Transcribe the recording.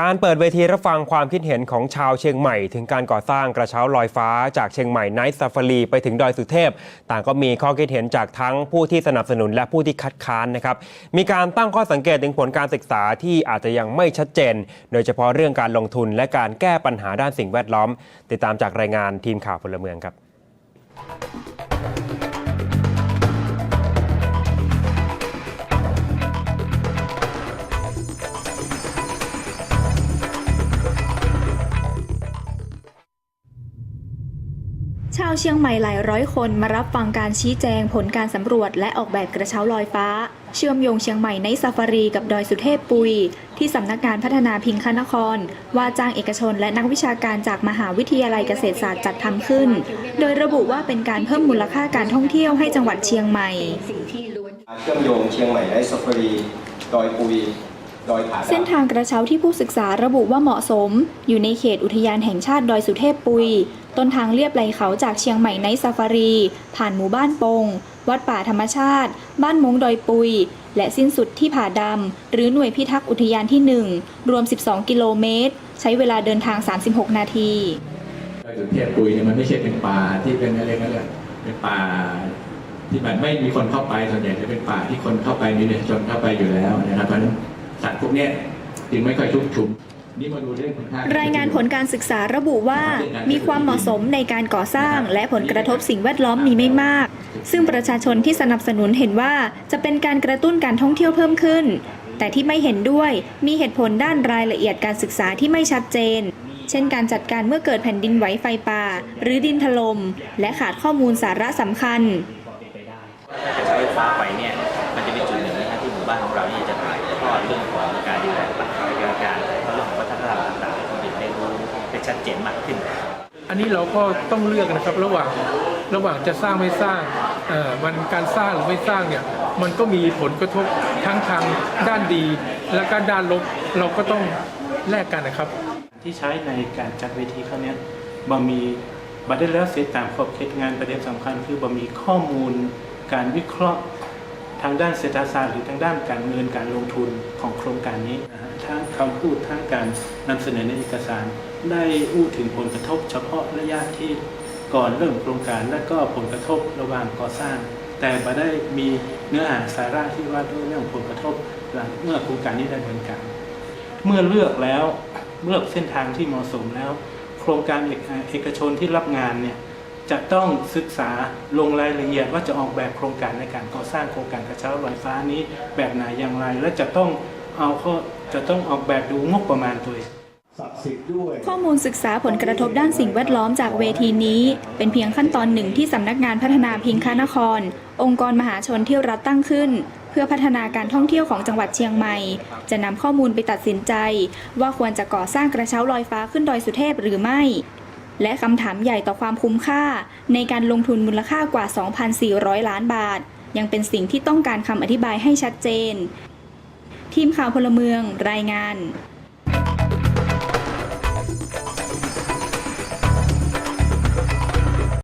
การเปิดเวทีรับฟังความคิดเห็นของชาวเชียงใหม่ ถึงการก่อสร้างกระเช้าลอยฟ้าจากเชียงใหม่ไนท์ซาฟารีไปถึงดอยสุเทพ ต่างก็มีข้อคิดเห็นจากทั้งผู้ที่สนับสนุนและผู้ที่คัดค้านนะครับมีการตั้งข้อสังเกตถึงผลการศึกษาที่อาจจะยังไม่ชัดเจน โดยเฉพาะเรื่องการลงทุนและการแก้ปัญหาด้านสิ่งแวดล้อม ติดตามจากรายงานทีมข่าวพลเมืองครับ ชาวเชียงใหม่หลายร้อยคนมารับฟังการชี้แจงผลการสำรวจและออกแบบกระเช้าลอยฟ้า เชื่อมโยงเชียงใหม่ในซาฟารีกับดอยสุเทพปุย ที่สำนักงานพัฒนาพิงคนคร ว่าจ้างเอกชนและนักวิชาการจากมหาวิทยาลัยเกษตรศาสตร์จัดทำขึ้น โดยระบุว่าเป็นการเพิ่มมูลค่าการท่องเที่ยวให้จังหวัดเชียงใหม่เชื่อมโยงเชียงใหม่ได้ซาฟารีดอยปุย ดอยผาดำเส้นทางกระเช้าที่ผู้ศึกษาระบุว่าเหมาะสม อยู่ในเขตอุทยานแห่งชาติดอยสุเทพปุย ต้นทางเลียบไหลเขาจากเชียงใหม่ในซาฟารี ผ่านหมู่บ้านปง วัดป่าธรรมชาติ บ้านมงดอยปุย และสิ้นสุดที่ผาดำ หรือหน่วยพิทักษ์อุทยานที่ 1 รวม 12 กิโลเมตร ใช้เวลาเดินทาง 36 นาทีดอยสุเทพปุยเนี่ยมันไม่ใช่เป็นป่าที่เป็นอะไรกันเลยเป็นป่าที่มันไม่มีคนเข้าไปส่วนใหญ่จะเป็นป่าที่คนเข้าไปมีประชาชนเข้าไปอยู่แล้วนะครับเพราะฉะนั้น สัตว์พวกเนี้ยจึงไม่ค่อยชุกชุมนี่มาดูเรื่องคุณค่ารายงานผลการศึกษาระบุว่า มีความเหมาะสมในการก่อสร้างและผลกระทบสิ่งแวดล้อมมีไม่มาก ซึ่งประชาชนที่สนับสนุนเห็นว่าจะเป็นการกระตุ้นการท่องเที่ยวเพิ่มขึ้น แต่ที่ไม่เห็นด้วยมีเหตุผลด้านรายละเอียดการศึกษาที่ไม่ชัดเจน เช่นการจัดการเมื่อเกิดแผ่นดินไหวไฟป่า หรือดินถลม่มและขาดข้อมูลสาระสำคัญถ้าจะใช้ไฟฟ้าไปเนี่ยมันจะเป็นจุดหนึ่งนะครับที่หมู่บ้านของเรา เรื่องของการดูแลป่าการการเรื่องของวัฒนธรรมต่างๆให้เด็กได้รู้ได้ชัดเจนมากขึ้น อันนี้เราก็ต้องเลือกนะครับระหว่างระหว่างจะสร้างไม่สร้างเอ่อมันการสร้างหรือไม่สร้างเนี่ยมันก็มีผลกระทบทั้งทางด้านดี และก็ด้านลบเราก็ต้องแลกกันนะครับ ที่ใช้ในการจัดเวทีครั้งเนี้ยบ่มีบัตรได้แล้วเสร็จตามขอบเขตงานประเด็นสำคัญ คือบ่มีข้อมูลการวิเคราะห์ ทางด้านเศรษฐศาสตร์หรือทางด้านการเงินการลงทุนของโครงการนี้นะฮะทั้งคำพูดทั้งการนำเสนอในเอกสาร ได้อู้ถึงผลกระทบเฉพาะระยะที่ก่อนเริ่มโครงการและก็ผลกระทบระหว่างก่อสร้าง แต่บ่ได้มีเนื้อหาสาระที่ว่าด้วยเรื่องผลกระทบหลังเมื่อโครงการนี้ได้ดำเนินการเมื่อเลือกแล้วเลือกเส้นทางที่เหมาะสมแล้ว โครงการเอกชนที่รับงานเนี่ย จะต้องศึกษาลงรายละเอียดว่าจะออกแบบโครงการในการก่อสร้างโครงการกระเช้าลอยฟ้านี้แบบไหนอย่างไร และจะต้องเอาข้อจะต้องออกแบบดูงบประมาณตัวเองข้อมูลศึกษาผลกระทบด้านสิ่งแวดล้อมจากเวทีนี้ เป็นเพียงขั้นตอนหนึ่งที่สำนักงานพัฒนาพิงคานคร องค์กรมหาชนที่รัฐตั้งขึ้น เพื่อพัฒนาการท่องเที่ยวของจังหวัดเชียงใหม่ จะนำข้อมูลไปตัดสินใจ ว่าควรจะก่อสร้างกระเช้าลอยฟ้าขึ้นดอยสุเทพหรือไม่ และคำถามใหญ่ต่อความคุ้มค่า ในการลงทุนมูลค่ากว่า 2,400 ล้านบาท ยังเป็นสิ่งที่ต้องการคำอธิบายให้ชัดเจน ทีมข่าวพลเมืองรายงาน